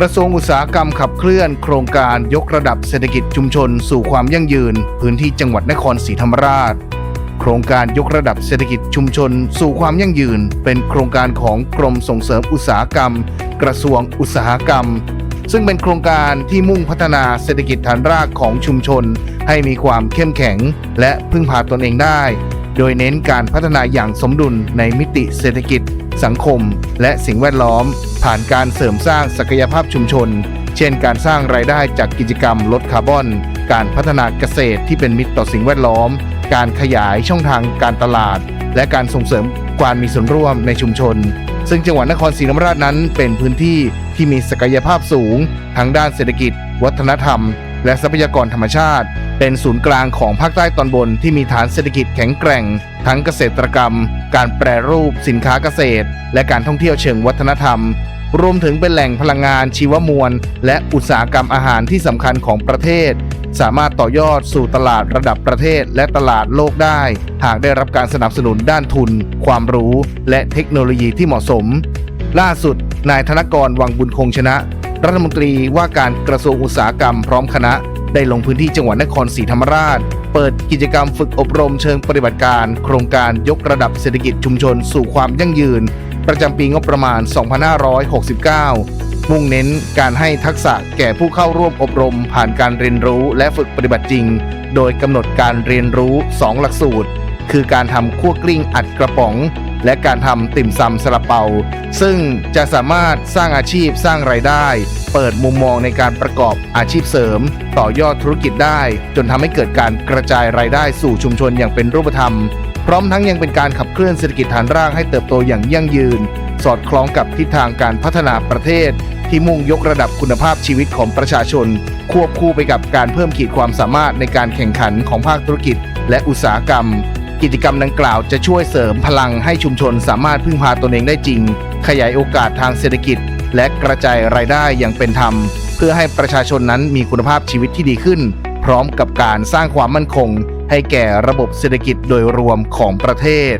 กระทรวงอุตสาหกรรมขับเคลื่อนโครงการยกระดับเศรษฐกิจชุมชนสู่ความยั่งยืน พื้นที่จังหวัดนครศรีธรรมราช โครงการยกระดับเศรษฐกิจชุมชน สู่ความยั่งยืน เป็นโครงการของกรมส่งเสริมอุตสาหกรรม กระทรวงอุตสาหกรรม ซึ่งเป็นโครงการที่มุ่งพัฒนาเศรษฐกิจฐานรากของชุมชน ให้มีความเข้มแข็ง และพึ่งพาตนเองได้ โดยเน้นการพัฒนาอย่างสมดุลในมิติเศรษฐกิจ สังคม และสิ่งแวดล้อม ผ่านการเสริมสร้างศักยภาพชุมชน เช่น การสร้างรายได้จากกิจกรรมลดคาร์บอน การพัฒนาเกษตรที่เป็นมิตรต่อสิ่งแวดล้อม การขยายช่องทางการตลาด และการส่งเสริมการมีส่วนร่วมในชุมชน ซึ่งจังหวัดนครศรีธรรมราชนั้นเป็นพื้นที่ที่มีศักยภาพสูง ทั้งด้านเศรษฐกิจ วัฒนธรรม และทรัพยากรธรรมชาติ เป็นศูนย์กลางของภาคใต้ตอนบนที่มีฐานเศรษฐกิจแข็งแกร่ง ทั้งเกษตรกรรม การแปรรูปสินค้าเกษตร และการท่องเที่ยวเชิงวัฒนธรรม รวมถึงเป็นแหล่งพลังงานชีวมวล และอุตสาหกรรมอาหารที่สำคัญของประเทศ สามารถต่อยอดสู่ตลาดระดับประเทศและตลาดโลกได้ หากได้รับการสนับสนุนด้านทุน ความรู้ และเทคโนโลยีที่เหมาะสม ล่าสุดนายธนกรวังบุญคงชนะ รัฐมนตรีว่าการกระทรวงอุตสาหกรรมพร้อมคณะ ได้ลงพื้นที่จังหวัดนครศรีธรรมราช เปิดกิจกรรมฝึกอบรมเชิงปฏิบัติการ โครงการยกระดับเศรษฐกิจชุมชนสู่ความยั่งยืน ประจำปีงบประมาณ 2569 มุ่งเน้นการให้ทักษะแก่ผู้เข้าร่วมอบรม ผ่านการเรียนรู้และฝึกปฏิบัติจริง โดยกำหนดการเรียนรู้ 2 หลักสูตร คือการทำคั่วกลิ้งอัดกระป๋อง และการทำติ่มซำซาลาเปา ซึ่งจะสามารถสร้างอาชีพสร้างไรายได้ เปิดมุมมองในการประกอบอาชีพเสริม ต่อยอดธุรกิจได้ จนทำให้เกิดการกระจายรายได้สู่ชุมชนอย่างเป็นรูปธรรม พร้อมทั้งยังเป็นการขับเคลื่อนเศรษฐกิจฐานรากให้เติบโตอย่างยั่งยืน สอดคล้องกับทิศทางการพัฒนาประเทศ ที่มุ่งยกระดับคุณภาพชีวิตของประชาชน ควบคู่ไปกับการเพิ่มขีดความสามารถในการแข่งขันของภาคธุรกิจ และอุตสาหกรรม กิจกรรมดังกล่าวจะช่วยเสริมพลังให้ชุมชนสามารถพึ่งพาตนเองได้จริง ขยายโอกาสทางเศรษฐกิจ และกระจายรายได้อย่างเป็นธรรม เพื่อให้ประชาชนนั้นมีคุณภาพชีวิตที่ดีขึ้น พร้อมกับการสร้างความมั่นคง ให้แก่ระบบเศรษฐกิจโดยรวมของประเทศ